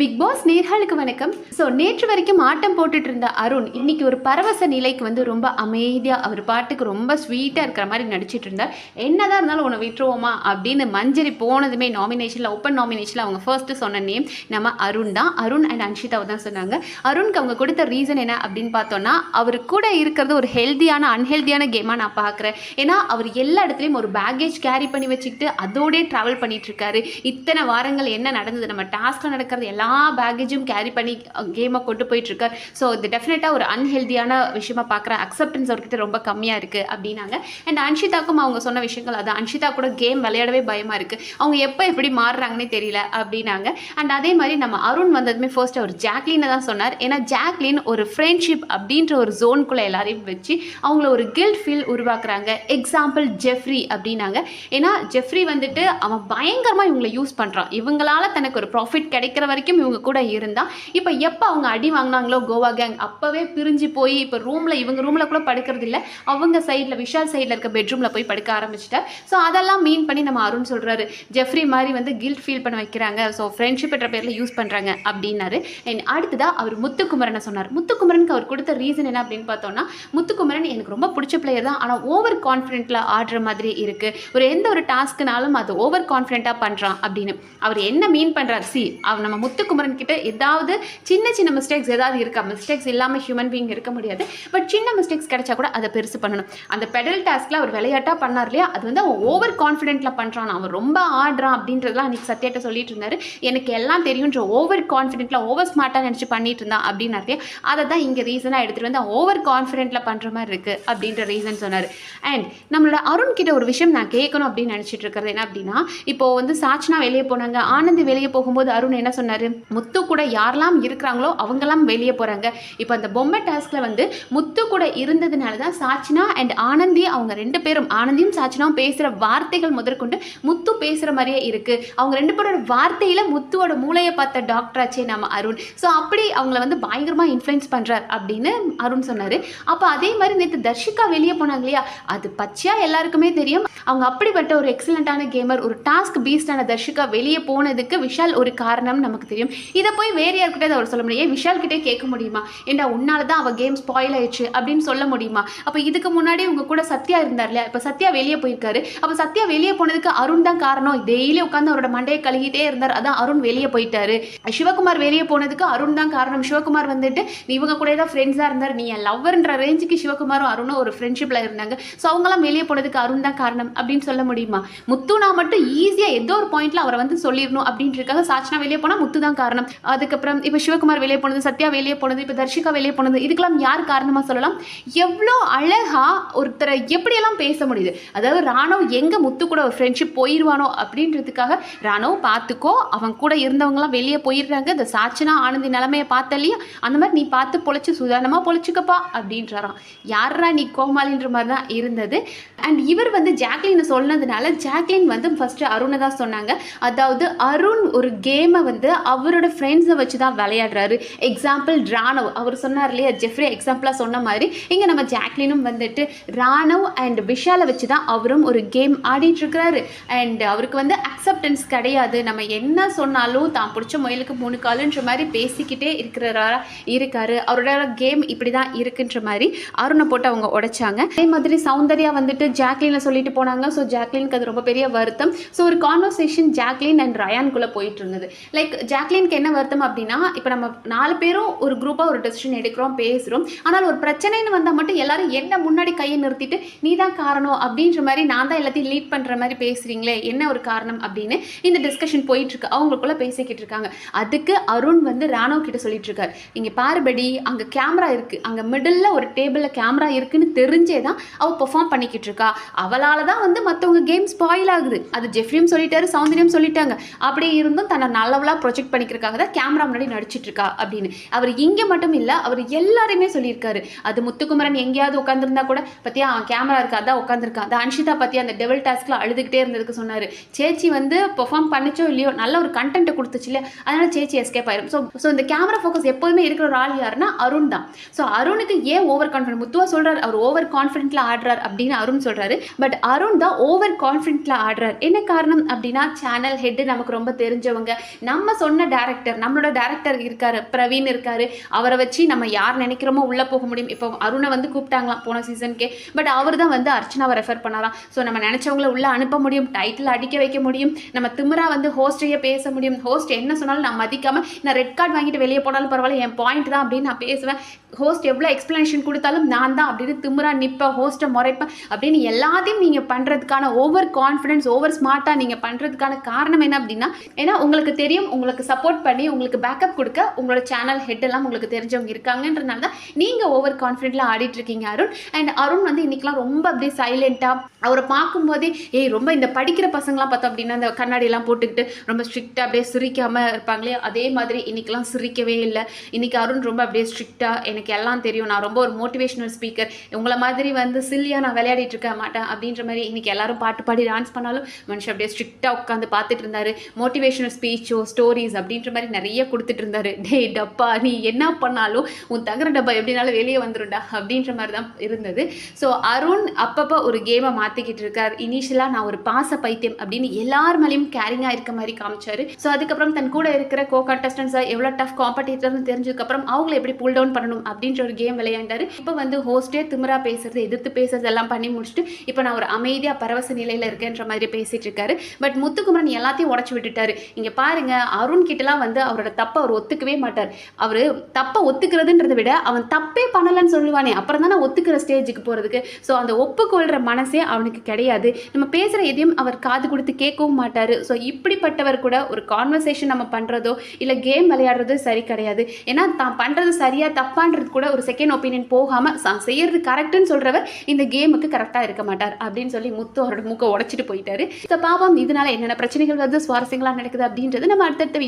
Big pass நேர்களுக்கு வணக்கம். So நேற்று வரைக்கும் ஆட்டம் போட்டுட்டு இருந்த அருண் இன்னைக்கு ஒரு பரவச நிலைக்கு வந்து ரொம்ப அமைதியாக அவர் பாட்டுக்கு ரொம்ப ஸ்வீட்டாக இருக்கிற மாதிரி நடிச்சிட்டு இருந்தார் என்னதான் இருந்தாலும் உன்னை விட்டுருவோமா அப்படின்னு மஞ்சரி போனதுமே நாமினேஷனில் ஓப்பன் நாமினேஷனில் அவங்க ஃபர்ஸ்ட்டு சொன்ன நேம் நம்ம அருண் தான். அருண் அண்ட் அன்ஷிதாவை தான் சொன்னாங்க. அருணுக்கு அவங்க கொடுத்த ரீசன் என்ன அப்படின்னு பார்த்தோன்னா அவர் கூட இருக்கிறது ஒரு ஹெல்தியான அன்ஹெல்தியான கேமாக நான் பார்க்குறேன். ஏன்னா அவர் எல்லா இடத்துலையும் ஒரு பேக்கேஜ் கேரி பண்ணி வச்சுக்கிட்டு அதோடய ட்ராவல் பண்ணிட்டு இருக்காரு இத்தனை வாரங்கள் என்ன நடந்தது நம்ம டாஸ்கில் நடக்கிறது எல்லா பேக்கேஜும் கேரி பண்ணி கேமை கொண்டு போயிட்டுருக்கார் ஸோ இது டெஃபினட்டாக ஒரு அன்ஹெல்தியான விஷயமா பார்க்குறேன் அக்செப்டன்ஸ் அவர்கிட்ட ரொம்ப கம்மியாக இருக்குது அப்படின்னாங்க. அண்ட் அன்ஷிதாக்கும் அவங்க சொன்ன விஷயங்கள் அது அன்ஷிதா கூட கேம் விளையாடவே பயமாக இருக்குது அவங்க எப்போ எப்படி மாறுறாங்கன்னே தெரியல அப்படின்னாங்க. அண்ட் அதே மாதிரி நம்ம அருண் வந்ததுமே ஃபர்ஸ்ட் அவர் ஜாக்லினை தான் சொன்னார். ஏன்னா ஜாக்லின் ஒரு ஃப்ரெண்ட்ஷிப் அப்படின்ற ஒரு ஜோனுக்குள்ளே எல்லாரையும் வச்சு அவங்கள ஒரு கில்ட் ஃபீல் உருவாக்குறாங்க. எக்ஸாம்பிள் ஜெஃப்ரி அப்படின்னாங்க. ஏன்னா ஜெஃப்ரி வந்துட்டு அவன் பயங்கரமாக இவங்களை யூஸ் பண்ணுறான் இவங்களால தனக்கு ஒரு ப்ராஃபிட் கிடைக்கிற வரைக்கும் இவங்க கூட இருந்தா இப்போ எப்போ அவங்க அடி வாங்கினாங்களோ கோவா கேங் அப்போவே பிரிஞ்சு போய் இப்போ ரூமில் இவங்க ரூமில் கூட படுக்கிறது இல்லை அவங்க சைடில் விஷால் சைடில் இருக்க பெட்ரூமில் போய் படுக்க ஆரம்பிச்சிட்டார் ஸோ அதெல்லாம் மீன் பண்ணி நம்ம அருண் சொல்கிறாரு ஜெஃப்ரி மாதிரி வந்து கில்ட் ஃபீல் பண்ண வைக்கிறாங்க. ஸோ ஃப்ரெண்ட்ஷிப் என்ற பேரில் யூஸ் பண்ணுறாங்க அப்படின்னாரு. அண்ட் அடுத்ததாக அவர் முத்துக்குமரனை சொன்னார். முத்துக்குமரனுக்கு அவர் கொடுத்த ரீசன் என்ன அப்படின்னு பார்த்தோம்னா முத்துக்குமரன் எனக்கு ரொம்ப பிடிச்ச பிளேயர் தான். ஆனால் ஓவர் கான்ஃபிடென்ட்டில் ஆடுற மாதிரி இருக்குது ஒரு எந்த ஒரு டாஸ்க்குனாலும் அது ஓவர் கான்ஃபிடென்ட்டாக பண்ணுறான் அப்படின்னு. அவர் என்ன மீன் பண்ணுறார் சி அவர் நம்ம முத்துக்குமரன் கிட்ட ஏதாவது சின்ன சின்ன மிஸ்டேக்ஸ் ஏதாவது இருக்கா? மிஸ்டேக்ஸ் இல்லாமல் ஹியூமன் பீயிங் இருக்க முடியாது. பட் சின்ன மிஸ்டேக்ஸ் கிடைச்சா கூட அதை பெருசு பண்ணணும். அந்த பெடல் டாஸ்க்கில் அவர் விளையாட்டாக பண்ணார் இல்லையா? அது வந்து அவன் ஓவர் கான்ஃபிடென்ட்டில் பண்ணுறான் அவன் ரொம்ப ஆடுறான் அப்படின்றதுலாம் அன்றைக்கி சத்யாட்ட சொல்லிட்டு இருந்தார். எனக்கு எல்லாம் தெரியுன்ற ஓவர் கான்ஃபிடென்ட்டில் ஓவர் ஸ்மார்ட்டாக நினச்சி பண்ணிட்டு இருந்தான் அப்படின்னா அதை தான் இங்கே ரீசனாக எடுத்துகிட்டு வந்து ஓவர் கான்ஃபிடென்ட்டில் பண்ணுற மாதிரி இருக்குது அப்படின்ற ரீசன் சொன்னார். அண்ட் நம்மளோட அருண் கிட்ட ஒரு விஷயம் நான் கேட்கணும் அப்படின்னு நினச்சிட்டு இருக்கிறது என்ன அப்படின்னா இப்போ வந்து சாச்சனா வெளியே போனாங்க. ஆனந்தி வெளியே போகும்போது அருண் என்ன சொன்னார்? முத்து கூட யாரெல்லாம் இருக்கிறாங்களோ அவங்கெல்லாம் வெளியே போகிறாங்க இப்போ அந்த பொம்மை டாஸ்கில் வந்து முத்து கூட இருந்ததுனால தான் சாச்சினா அண்ட் ஆனந்தி அவங்க ரெண்டு பேரும் ஆனந்தியும் சாச்சினாவும் பேசுகிற வார்த்தைகள் முதற்கொண்டு முத்து பேசுகிற மாதிரியே இருக்குது அவங்க ரெண்டு பேரோட வார்த்தையில் முத்துவோட மூளையை பார்த்த டாக்டராச்சே நம்ம அருண். ஸோ அப்படி அவங்கள வந்து பயங்கரமாக இன்ஃப்ளூயன்ஸ் பண்ணுறார் அப்படின்னு அருண் சொன்னார். அப்போ அதே மாதிரி நேற்று தர்ஷிகா வெளியே போனாங்க இல்லையா? அது பச்சையாக எல்லாருக்குமே தெரியும். அவங்க அப்படிப்பட்ட ஒரு எக்ஸலண்ட்டான கேமர் ஒரு டாஸ்க் பீஸ்டான தர்ஷிகா வெளியே போனதுக்கு விஷால் ஒரு காரணம் நமக்கு தெரியும். இதை போய் வேறு யார்கிட்ட அவர் சொல்ல முடியும். ஏன் விஷால் கிட்டே கேட்க முடியுமா? ஏண்டா உன்னால தான் அவள் கேம் ஸ்பாயில் ஆயிடுச்சு அப்படின்னு சொல்ல முடியுமா? அப்போ இதுக்கு முன்னாடி உங்க கூட சத்யா இருந்தார் இல்லையா இப்போ சத்யா வெளியே போயிருக்காரு. அப்போ சத்யா வெளியே போனதுக்கு அருண் தான் காரணம். டெய்லி உட்காந்து அவரோட மண்டையை கழுகிட்டே இருந்தார். அதான் அருண் வெளியே போயிட்டாரு. சிவகுமார் வெளியே போனதுக்கு அருண் தான் காரணம். சிவகுமார் வந்துட்டு இவங்க கூட தான் ஃப்ரெண்ட்ஸாக இருந்தார். நீ என் லவ்வர்ன்ற ரேஞ்சுக்கு சிவகுமாரும் அருணும் ஒரு ஃப்ரெண்ட்ஷிப்பில் இருந்தாங்க. ஸோ அவங்களாம் வெளியே போனதுக்கு அருண் தான் காரணம் அப்படின்னு சொல்ல முடியுமா? முத்துனா மட்டும் ஈஸியாக ஏதோ ஒரு பாயிண்ட்ல அவரை வந்து சொல்லிடணும் அப்படின்றதுக்காக சாச்சனா வெளியே போனால் முத்து தான் காரணம். அதுக்கப்புறம் இப்போ சிவகுமார் வெளியே போனது சத்யா வெளியே போனது இப்போ தர்ஷிகா வெளியே போனது இதுக்கெல்லாம் யார் காரணமாக சொல்லலாம்? எவ்வளோ அழகாக ஒருத்தரை எப்படியெல்லாம் பேச முடியுது? அதாவது ராணவ் எங்கே முத்து கூட ஒரு ஃப்ரெண்ட்ஷிப் போயிடுவானோ அப்படின்றதுக்காக ராணவ் பார்த்துக்கோ அவன் கூட இருந்தவங்கலாம் வெளியே போயிடுறாங்க. இந்த சாச்சனா ஆனந்தி நிலமையை பார்த்த இல்லையா? அந்த மாதிரி நீ பார்த்து பொழைச்சி சுதாரணமாக பொழைச்சிக்கப்பா அப்படின்றாராம். யாரா நீ கோமாளின்ற மாதிரி தான் இருந்தது. அண்ட் இவர் வந்து ஜாக்லின் சொன்னதுனால ஜாக்லின் வந்து ஃபர்ஸ்ட் அருணை தான் சொன்னாங்க. அதாவது அருண் ஒரு கேமை வந்து அவரோட ஃப்ரெண்ட்ஸை வச்சு தான் விளையாடுறாரு. எக்ஸாம்பிள் ராணவ். அவர் சொன்னார் இல்லையா ஜெஃப்ரி எக்ஸாம்பிளாக சொன்ன மாதிரி இங்கே நம்ம ஜாக்லினும் வந்துட்டு ராணவ் அண்ட் விஷாலை வச்சு தான் அவரும் ஒரு கேம் ஆடிட்டுருக்கிறாரு. அண்ட் அவருக்கு வந்து அக்செப்டன்ஸ் கிடையாது. நம்ம என்ன சொன்னாலும் தான் பிடிச்ச முயலுக்கு மூணு காலுன்ற மாதிரி பேசிக்கிட்டே இருக்கிறாரா இருக்காரு. அவரோட கேம் இப்படி தான் இருக்குன்ற மாதிரி அருணை போட்டு அவங்க உடைச்சாங்க. அதே மாதிரி சௌந்தர்யா வந்துட்டு ஜாக்லினை சொல்லிட்டு போனாங்க. ஸோ ஜாக்லினுக்கு அது ரொம்ப பெரிய வருத்தம். ஸோ ஒரு கான்வர்சேஷன் ஜாக்லின் அண்ட் ரயான்குள்ளே போயிட்டு இருந்தது. லைக் ஜாக்லினுக்கு என்ன வருத்தம் அப்படின்னா இப்போ நம்ம நாலு பேரும் ஒரு குரூப்பாக ஒரு டெசிஷன் எடுக்கிறோம் பேசுகிறோம் ஆனால் ஒரு பிரச்சனைன்னு வந்தால் மட்டும் எல்லாரும் என்ன முன்னாடி கையை நிறுத்திட்டு நீ தான் காரணம் அப்படின்ற மாதிரி நான் தான் எல்லாத்தையும் லீட் பண்ணுற மாதிரி பேசுகிறீங்களே என்ன ஒரு காரணம் அப்படின்னு இந்த டிஸ்கஷன் போயிட்டுருக்கு அவங்களுக்குள்ளே அவங்களுக்குள்ள பேசிக்கிட்டு இருக்காங்க. அதுக்கு அருண் வந்து ராணவ் கிட்ட சொல்லிட்டு இருக்காரு. இங்கே பாருபடி அங்கே கேமரா இருக்குது அங்கே மிடில் ஒரு டேபிளில் கேமரா இருக்குன்னு தெரிஞ்சே தான் அவள் பெர்ஃபார்ம் பண்ணிக்கிட்டு இருக்கா. அவளால் தான் வந்து மற்றவங்க கேம் ஸ்பாயில் ஆகுது. அது ஜெஃப்ரியும் சொல்லிட்டாரு சௌந்தரியம் சொல்லிட்டாங்க. அப்படியே இருந்தும் தன்னை நல்லவளாக ப்ரொஜெக்ட் பண்ணிக்கிறதுக்காக தான் கேமரா முன்னாடி நடிச்சிட்டு இருக்கா அப்படின்னு. அவர் இங்கே மட்டும் இல்லை அவர் எல்லாரையுமே சொல்லியிருக்காரு. அது முத்துக்குமரன் எங்கேயாவது உட்காந்துருந்தா கூட பத்தியா அவன் கேமரா இருக்கா? அதான் உட்காந்துருக்கான் அந்த அன்ஷிதா பத்தி அந்த டெவல் டாஸ்க்ல அழுதுகிட்டே இருந்ததுக்கு சொன்னாரு. சேச்சி வந்து பெர்ஃபார்ம் பண்ணிச்சோ இல்லையோ நல்ல ஒரு கண்டென்ட் கொடுத்துச்சு இல்லையா? அதனால சேச்சி எஸ்கேப் ஆயிரும். ஸோ ஸோ இந்த கேமரா ஃபோக்கஸ் எப்போதுமே இருக்கிற ஒரு ஆள் யாருன்னா அருண் தான். ஸோ அருணுக்கு ஏன் ஓவர் கான்ஃபிடன்ட் முத்துவா சொல்கிறார் அவர் ஓவர் கான்ஃபிடென்ட்ல ஆடுறார் அப்படின்னு அருண் சொல்றாரு. பட் அருண் தான் ஓவர் கான்ஃபிடென்ட்டில் ஆடுறார். என்ன காரணம் அப்படின்னா சேனல் ஹெட் நமக்கு ரொம்ப தெரிஞ்சவங்க. நம்ம சொன்ன சொன்ன டேரக்டர் நம்மளோட டேரக்டர் இருக்காரு பிரவீன் இருக்காரு. அவரை வச்சு நம்ம யார் நினைக்கிறோமோ உள்ளே போக முடியும். இப்போ அருணை வந்து கூப்பிட்டாங்களாம் போன சீசனுக்கே பட் அவர் தான் வந்து அர்ச்சனாவை ரெஃபர் பண்ணாராம். ஸோ நம்ம நினச்சவங்கள உள்ளே அனுப்ப முடியும் டைட்டில் அடிக்க வைக்க முடியும். நம்ம திமிரா வந்து ஹோஸ்டையே பேச முடியும். ஹோஸ்ட் என்ன சொன்னாலும் நான் மதிக்காமல் நான் ரெட் கார்டு வாங்கிட்டு வெளியே போனாலும் பரவாயில்ல என் பாயிண்ட் தான் அப்படின்னு நான் பேசுவேன். ஹோஸ்ட் எவ்வளோ எக்ஸ்ப்ளனேஷன் கொடுத்தாலும் நான் தான் அப்படின்னு திமிரா நிற்பேன் ஹோஸ்ட்டை முறைப்பேன் அப்படின்னு எல்லாத்தையும் நீங்கள் பண்ணுறதுக்கான ஓவர் கான்ஃபிடன்ஸ் ஓவர் ஸ்மார்ட்டாக நீங்கள் பண்ணுறதுக்கான காரணம் என்ன அப்படின்னா ஏன்னா உங்களுக்கு தெரியும் உங்களுக்கு சப்போர்ட் பண்ணி உங்களுக்கு பேக்கப் கொடுக்க உங்களோட சேனல் ஹெட் எல்லாம் உங்களுக்கு தெரிஞ்சவங்க இருக்காங்கன்றனால தான் நீங்கள் ஓவர் கான்ஃபிடென்ட்ல ஆடிட்டு இருக்கீங்க அருண். அண்ட் அருண் வந்து இன்னைக்கெல்லாம் ரொம்ப அப்படியே சைலண்ட்டாக அவரை பார்க்கும்போதே ஏய் ரொம்ப இந்த படிக்கிற பசங்களாம் பார்த்தோம் அப்படின்னா இந்த கண்ணாடியெல்லாம் போட்டுக்கிட்டு ரொம்ப ஸ்ட்ரிக்டாக அப்படியே சிரிக்காமல் இருப்பாங்களே. அதே மாதிரி இன்னைக்கெல்லாம் சிரிக்கவே இல்லை. இன்னைக்கு அருண் ரொம்ப அப்படியே ஸ்ட்ரிக்டாக எனக்கு எல்லாம் தெரியும். நான் ரொம்ப ஒரு மோட்டிவேஷனல் ஸ்பீக்கர் உங்களை மாதிரி வந்து சில்லியாக நான் விளையாடிட்டு இருக்க மாட்டேன். அப்படின்ற மாதிரி இன்னைக்கு எல்லாரும் பாட்டு பாடி டான்ஸ் பண்ணாலும் மனுஷன் அப்படியே ஸ்ட்ரிக்டாக உட்காந்து பார்த்துட்டு இருந்தாரு. மோட்டிவேஷனல் ஸ்பீச்சோ ஸ்டோரிஸ் அப்படின்ற மாதிரி நிறைய கொடுத்துட்டு இருந்தாரு டேய் டப்பா நீ என்ன பண்ணாலும் உன் தங்குற டப்பா எப்படினாலும் வெளியே வந்துடும்டா அப்படின்ற மாதிரி தான் இருந்தது. ஸோ அருண் அப்பப்போ ஒரு கேமை மாற்றிக்கிட்டு இருக்கார். இனிஷியலாக நான் ஒரு பாச பைத்தியம் அப்படின்னு எல்லார் மேலேயும் கேரிங்காக இருக்க மாதிரி காமிச்சாரு. ஸோ அதுக்கப்புறம் தன் கூட இருக்கிற கோ கண்டஸ்டன்ஸாக எவ்வளோ டஃப் காம்படிட்டர்னு தெரிஞ்சதுக்கப்புறம் அவங்கள எப்படி புல் டவுன் பண்ணணும் அப்படின்ற ஒரு கேம் விளையாண்டாரு. இப்போ வந்து ஹோஸ்டே திமிரா பேசுறது எதிர்த்து பேசுறது எல்லாம் பண்ணி முடிச்சுட்டு இப்போ நான் ஒரு அமைதியாக பரவச நிலையில் இருக்கேன்ற மாதிரி பேசிட்டு இருக்காரு. பட் முத்துக்குமரன் எல்லாத்தையும் உடச்சி விட்டுட்டாரு. இங்கே பாருங்க அருண் கிட்டலாம் வந்து அவரோட தப்பை அவர் ஒத்துக்கவே மாட்டார். அவர் தப்பை ஒத்துக்கிறதுன்றதை விட அவன் தப்பே பண்ணலன்னு சொல்லுவானே அப்புறம் தானே ஒத்துக்கிற ஸ்டேஜுக்கு போகிறதுக்கு ஸோ அந்த ஒப்புக்கொள்கிற மனசே அவனுக்கு கிடையாது. நம்ம பேசுகிற எதையும் அவர் காது கொடுத்து கேட்கவும் மாட்டார். ஸோ இப்படிப்பட்டவர் கூட ஒரு கான்வர்சேஷன் நம்ம பண்ணுறதோ இல்லை கேம் விளையாடுறதோ சரி கிடையாது. ஏன்னா தான் பண்ணுறது சரியா தப்பான்றது கூட ஒரு செகண்ட் ஒப்பீனியன் போகாமல் தான் செய்யறது கரெக்டுன்னு சொல்கிறவர் இந்த கேமுக்கு கரெக்டாக இருக்க மாட்டார் அப்படின்னு சொல்லி முத்து அவரோட மூக்க உடச்சிட்டு போயிட்டாரு. ஸோ பாவம் இதனால என்னென்ன பிரச்சனைகள் வந்து சுவாரஸ்யங்களாக நடக்குது அப்படின்றது நம்ம அடுத்தடுத்த